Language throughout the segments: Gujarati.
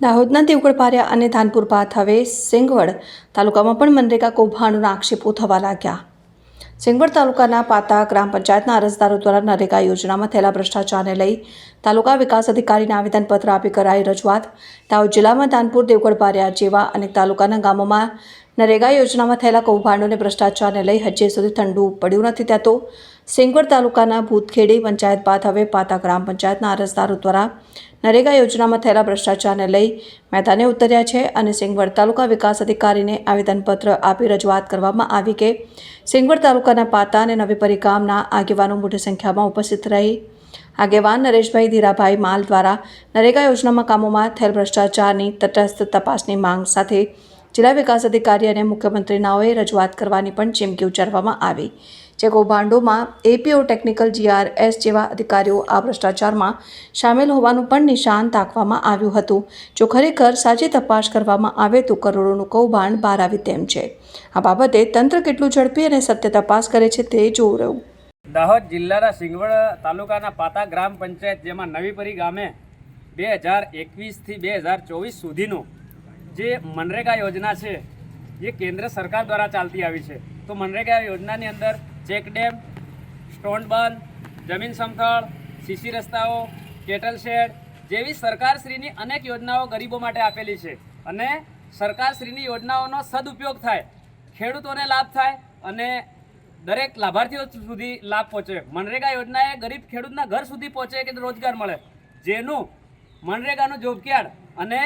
દાહોદના દેવગઢપાર્યા અને ધાનપુર બાદ હવે સિંગવડ તાલુકામાં પણ મનરેગા કૌભાંડોના આક્ષેપો થવા લાગ્યા. સિંગવડ તાલુકાના પાતા ગ્રામ પંચાયતના અરજદારો દ્વારા નરેગા યોજનામાં થયેલા ભ્રષ્ટાચારને લઈ તાલુકા વિકાસ અધિકારીને આવેદનપત્ર આપી કરાઈ રજૂઆત. દાહોદ જિલ્લામાં ધાનપુર, દેવગઢ પાર્યા જેવા અનેક તાલુકાના ગામોમાં નરેગા યોજનામાં થયેલા કૌભાંડોને ભ્રષ્ટાચારને લઈ હજી સુધી ઠંડુ પડ્યું નથી ત્યાં તો સિંગવડ તાલુકાના ભૂતખેડી પંચાયત બાદ હવે પાતા ગ્રામ પંચાયતના અરજદારો દ્વારા નરેગા યોજનામાં થયેલા ભ્રષ્ટાચારને લઈ મેદાને ઉતર્યા છે અને સિંગવડ તાલુકા વિકાસ અધિકારીને આવેદનપત્ર આપી રજૂઆત કરવામાં આવી કે સિંગવડ તાલુકાના પાતા અને નવીપરી ગામના આગેવાનો મોટી સંખ્યામાં ઉપસ્થિત રહી. આગેવાન નરેશભાઈ ધીરાભાઈ માલ દ્વારા નરેગા યોજનામાં કામોમાં થયેલ ભ્રષ્ટાચારની તટસ્થ તપાસની માંગ સાથે જિલ્લા વિકાસ અધિકારી અને મુખ્યમંત્રી રજૂઆત કરવાની પણ ચીમકી ઉચ્ચારવામાં આવી. જે કૌભાંડોમાં એપીઓ ટેકનિકલ જીઆરએસ જેવા અધિકારીઓ આ ભ્રષ્ટાચારમાં સામેલ હોવાનું પણ નિશાન તાકવામાં આવ્યું હતું. જો ખરેખર સાચી તપાસ કરવામાં આવે તો કરોડોનું કૌભાંડ બહાર આવે તેમ છે. આ બાબતે તંત્ર કેટલું ઝડપી અને સત્ય તપાસ કરે છે તે જોવું રહ્યું. દાહોદ જિલ્લાના સિંગવડ તાલુકાના પાતા ગ્રામ પંચાયત, જેમાં નવીપરી ગામે બે હજાર એકવીસથી બે હજાર ચોવીસ સુધીનું જે મનરેગા યોજના છે જે કેન્દ્ર સરકાર દ્વારા ચાલતી આવી છે. તો મનરેગા યોજનાની અંદર ચેક ડેમ, સ્ટોન બંધ, જમીન સમથળ, સીસી રસ્તાઓ, કેટલ શેડ જેવી સરકારશ્રીની અનેક યોજનાઓ ગરીબો માટે આપેલી છે. અને સરકારશ્રીની યોજનાઓનો સદુપયોગ થાય, ખેડૂતોને લાભ થાય અને દરેક લાભાર્થીઓ સુધી લાભ પહોંચે. મનરેગા યોજના એ ગરીબ ખેડૂતના ઘર સુધી પહોંચે કે રોજગાર મળે. જેનું મનરેગાનું જોબ કાર્ડ અને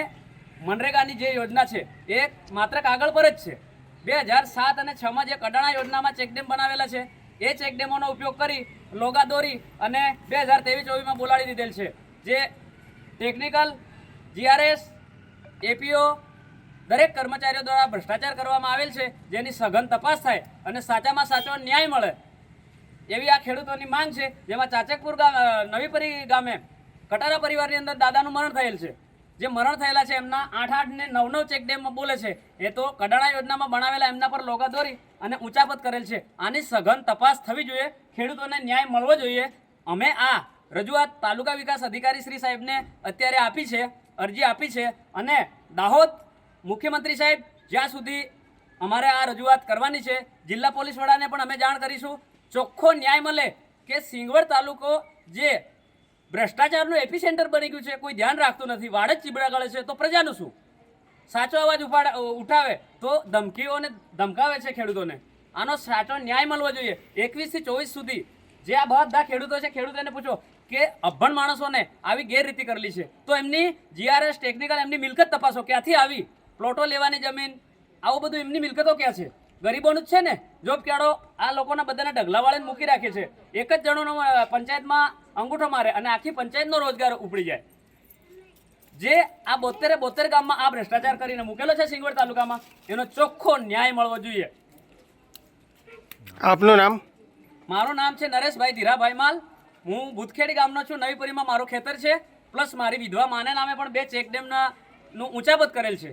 મનરેગાની જે યોજના છે, એ માત્ર કાગળ પર જ છે. બે હજાર સાત અને છમાં જે કડાણા યોજનામાં ચેકડેમ બનાવેલા છે, એ ચેકડેમોનો ઉપયોગ કરી લોગા દોરી અને બે હજાર ત્રેવીસ ચોવીસમાં બોલાડી દીધેલ છે. જે ટેકનિકલ જીઆરએસ એપીઓ દરેક કર્મચારીઓ દ્વારા ભ્રષ્ટાચાર કરવામાં આવેલ છે, જેની સઘન તપાસ થાય અને સાચામાં સાચો ન્યાય મળે એવી આ ખેડૂતોની માંગ છે, જેમાં ચાચકપુર ગામ નવીપરી ગામે કટારા પરિવારની અંદર દાદાનું મરણ થયેલ છે. જે મરણ થયેલા છે, એમના આઠ આઠ ને નવ નવ ચેક ડેમમાં બોલે છે. એ તો કડાણા યોજનામાં બનાવેલા એમના પર લોગા દોરી અને ઊંચાપત કરેલ છે. આની સઘન તપાસ થવી જોઈએ, ખેડૂતોને ન્યાય મળવો જોઈએ. અમે આ રજૂઆત તાલુકા વિકાસ અધિકારી શ્રી સાહેબને અત્યારે આપી છે, અરજી આપી છે અને દાહોદ મુખ્યમંત્રી સાહેબ જ્યાં સુધી અમારે આ રજૂઆત કરવાની છે, જિલ્લા પોલીસ વડાને પણ અમે જાણ કરીશું. ચોખ્ખો ન્યાય મળે કે સિંગવડ તાલુકો જે ભ્રષ્ટાચારનું એપિસેન્ટર બની ગયું છે, કોઈ ધ્યાન રાખતું નથી. વાડ જ ચીબડા ગળે છે, તો પ્રજાનું શું? સાચો અવાજ ઉપાડ ઉઠાવે, તો ધમકીઓને ધમકાવે છે ખેડૂતોને. આનો સાચો ન્યાય મળવો જોઈએ. એકવીસથી ચોવીસ સુધી જે આ બધા ખેડૂતો છે, ખેડૂતોને પૂછો કે અભણ માણસોને આવી ગેરરીતિ કરેલી છે. તો એમની જીઆરએસ ટેકનિકલ એમની મિલકત તપાસો, ક્યાંથી આવી? પ્લોટો લેવાની જમીન, આવું બધું એમની મિલકતો ક્યાં છે? ગરીબોનું જ છે ને? જોબ કેળો આ લોકોના બધાને ઢગલા વાળીને મૂકી રાખે છે. એક જ જણોનો પંચાયતમાં અંગૂઠો મારે અને આખી પંચાયતનો રોજગાર ઉપડી જાય. જે આ બોતેરે બોતેર ગામમાં આ ભ્રષ્ટાચાર કરીને મૂકેલો છે સિંગવડ તાલુકામાં એનો ચોખ્ખો ન્યાય મળવો જોઈએ. આપનું નામ? મારું નામ છે નરેશભાઈ ધીરાભાઈ માલ. હું ભૂતખેડી ગામનો છું નવીપુરીમાં મારું ખેતર છે. પ્લસ મારી વિધવા માને નામે પણ બે ચેકડેમના નું ઊંચાપત કરેલ છે.